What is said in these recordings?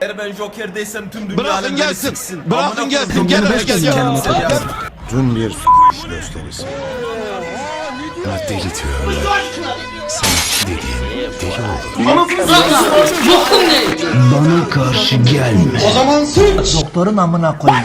Eğer ben Joker desem tüm dünya Bırakın alemleri gelsin. siksin. Bırakın Amına gelsin. koyayım, Gel gel, gel. Dün bir gösterisi. Bana delitiyor. Sanatçı dediğin deli olur. Bana karşı gelme. Doktorun amına koyayım.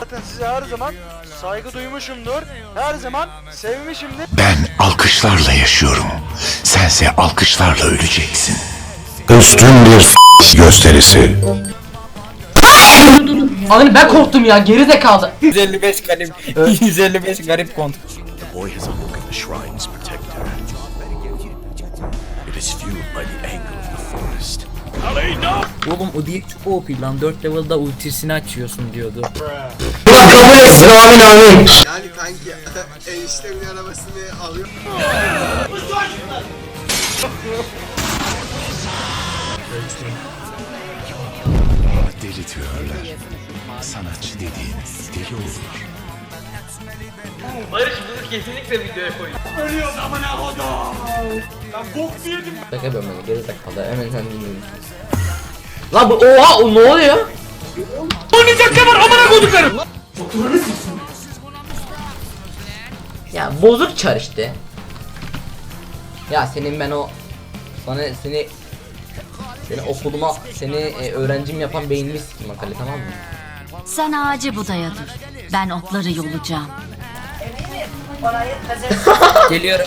Zaten size her zaman saygı duymuşumdur. Her zaman sevmişimdir. Ben alkışlarla yaşıyorum. Sense alkışlarla öleceksin. Üstün bir gösterisi. Anne ben korktum ya geri zekalı. 155 garip. 155 garip kont. Boy has awoken the shrine's Oğlum o değil çok OP lan 4 level'da ultisini açıyorsun diyordu. Yani kanki eniştemin arabasını alıyor Bana delitiyorlar. Sanatçı dediğin deli olur. Şaka yapıyorum ben geri zekalı hemen sen dinliyorsun. Lan bu oha o ne oluyor? Oynayacak ne var amına koyduklarım. Ya bozuk çar işte. Ya senin ben o sana seni seni okuluma seni e, öğrencim yapan beynimi sikim Akali tamam mı? Sen ağacı budaya dur. Ben otları yolacağım. Geliyorum.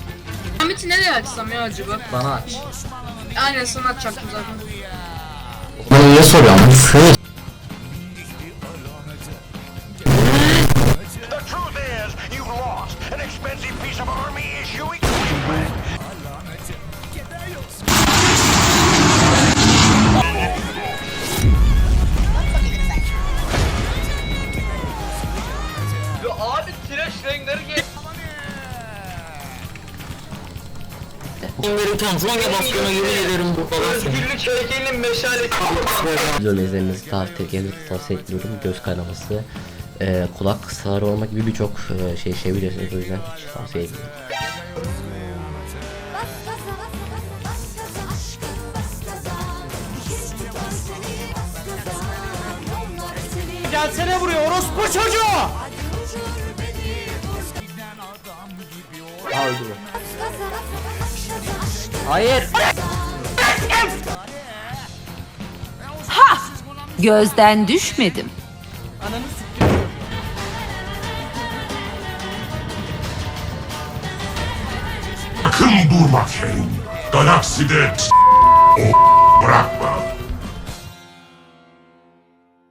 Ahmet'i nereye açsam ya acaba? Bana aç. Aynen sana açacaktım zaten. Bana niye soruyorsun? The truth is you've lost An expensive piece of army issue equipment Abi tıraş renkleri gel. Onların Tanzanya baskına yemin ederim bu falan. Özgürlük heykelinin meşalesi. Video izlemenizi tavsiye, tavsiye etmiyorum. Göz kaynaması, e, kulak sağır olmak gibi birçok e, şey şey biliyorsunuz o yüzden hiç tavsiye etmiyorum. Gelsene buraya orospu çocuğu. Ha Hayır. Gözden düşmedim. Ananı siktim. Sakın durma Kane. Galakside bırakma.